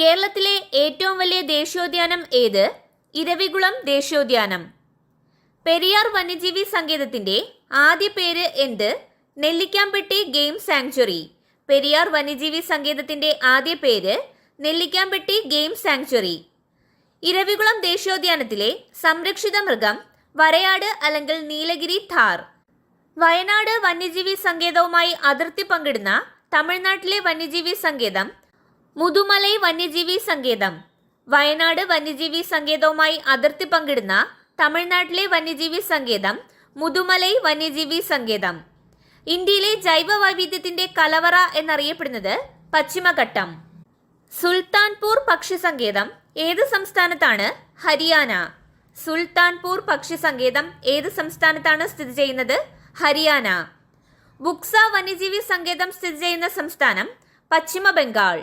കേരളത്തിലെ ഏറ്റവും വലിയ ദേശീയോദ്യാനം ഏത്? ഇരവികുളം ദേശീയോദ്യാനം. പെരിയാർ വന്യജീവി സങ്കേതത്തിന്റെ ആദ്യ പേര് എന്ത്? Nellikampatty game sanctuary. പെരിയാർ വന്യജീവി സങ്കേതത്തിന്റെ ആദ്യ പേര് നെല്ലിക്കാമ്പെട്ടി ഗെയിം സാങ്ച്വറി. ഇരവികുളം ദേശീയോദ്യാനത്തിലെ സംരക്ഷിത മൃഗം വരയാട് അല്ലെങ്കിൽ നീലഗിരി ഥാർ. വയനാട് വന്യജീവി സങ്കേതവുമായി അതിർത്തി പങ്കിടുന്ന തമിഴ്നാട്ടിലെ വന്യജീവി സങ്കേതം മുതുമലൈ വന്യജീവി സങ്കേതം. വയനാട് വന്യജീവി സങ്കേതവുമായി അതിർത്തി പങ്കിടുന്ന തമിഴ്നാട്ടിലെ വന്യജീവി സങ്കേതം മുതുമലൈ വന്യജീവി സങ്കേതം. ഇന്ത്യയിലെ ജൈവ വൈവിധ്യത്തിന്റെ കലവറ എന്നറിയപ്പെടുന്നത് പശ്ചിമഘട്ടം. സുൽത്താൻപൂർ പക്ഷി സങ്കേതം ഏത് സംസ്ഥാനത്താണ്? ഹരിയാന. സുൽത്താൻപൂർ പക്ഷി സങ്കേതം ഏത് സംസ്ഥാനത്താണ് സ്ഥിതി ചെയ്യുന്നത്? ഹരിയാന. ബുക്സ വന്യജീവി സങ്കേതം സ്ഥിതി ചെയ്യുന്ന സംസ്ഥാനം പശ്ചിമ ബംഗാൾ